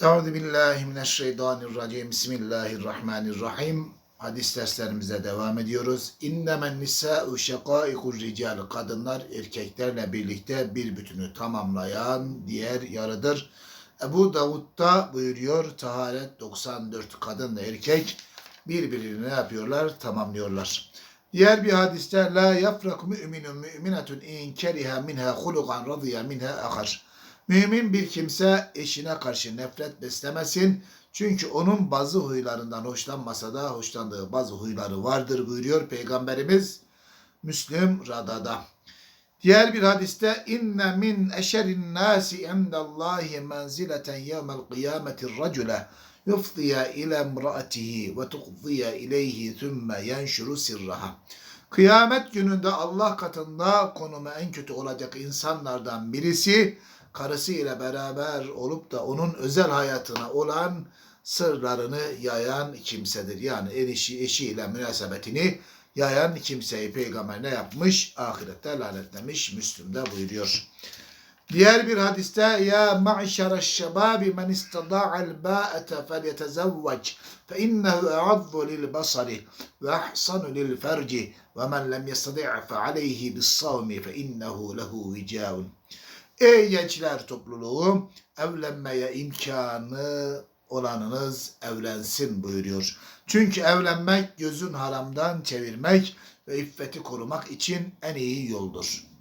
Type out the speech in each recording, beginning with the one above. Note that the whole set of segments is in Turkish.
Euzu billahi mineşşeytanirracim. Bismillahirrahmanirrahim. Hadis derslerimize devam ediyoruz. İnnemen nisa'u şekaikur rical. Kadınlar erkeklerle birlikte bir bütünü tamamlayan diğer yarıdır. Ebu Davud'da buyuruyor taharet 94 kadın ve erkek birbirini ne yapıyorlar? Tamamlıyorlar. Diğer bir hadiste la yafrak müminun müminetun in keriha minha hulukan radiya minha ahar. Mümin bir kimse eşine karşı nefret beslemesin. Çünkü onun bazı huylarından hoşlanmasa da hoşlandığı bazı huyları vardır buyuruyor Peygamberimiz Müslüm Rada'da. Diğer bir hadiste inne min eşerin nasi endallahi menzileten yevmel kıyameti racule yufdiya ile emraatihi ve tuqdiya ileyhi thumma yenşuru sirraha. Kıyamet gününde Allah katında konumu en kötü olacak insanlardan birisi karısı ile beraber olup da onun özel hayatına olan sırlarını yayan kimsedir. Yani eşi, eşiyle münasebetini yayan kimseyi peygamber ne yapmış? Ahirette lanetlemiş. Müslüm'de buyuruyor. Diğer bir hadiste ya ma'şara şebabi men istada'al ba'ete felyetezevvec fe innehu e'azzu lil basari ve ahsanu lil ferci ve men lem yestadi' fe aleyhi bis savmi fe innehu lehu vicaun. Ey gençler topluluğu evlenmeye imkanı olanınız evlensin buyuruyor. Çünkü evlenmek gözün haramdan çevirmek ve iffeti korumak için en iyi yoldur.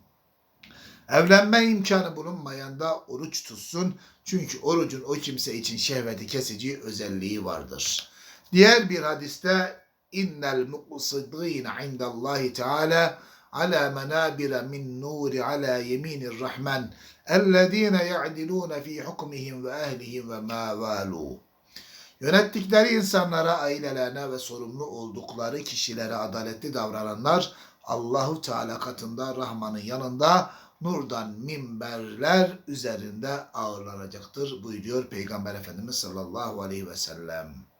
Evlenme imkanı bulunmayan da oruç tutsun. Çünkü orucun o kimse için şehveti kesici özelliği vardır. Diğer bir hadiste innel muqsidîne indallahi teala ala menabire min nuri ala yeminir rahman ellezine ya'dilune fi hukmihim ve ehlihim ve ma valu. Yönettikleri insanlara, ailelerine ve sorumlu oldukları kişilere adaletli davrananlar Allahu Teala katında Rahman'ın yanında nurdan minberler üzerinde ağırlanacaktır buyuruyor Peygamber Efendimiz sallallahu aleyhi ve sellem.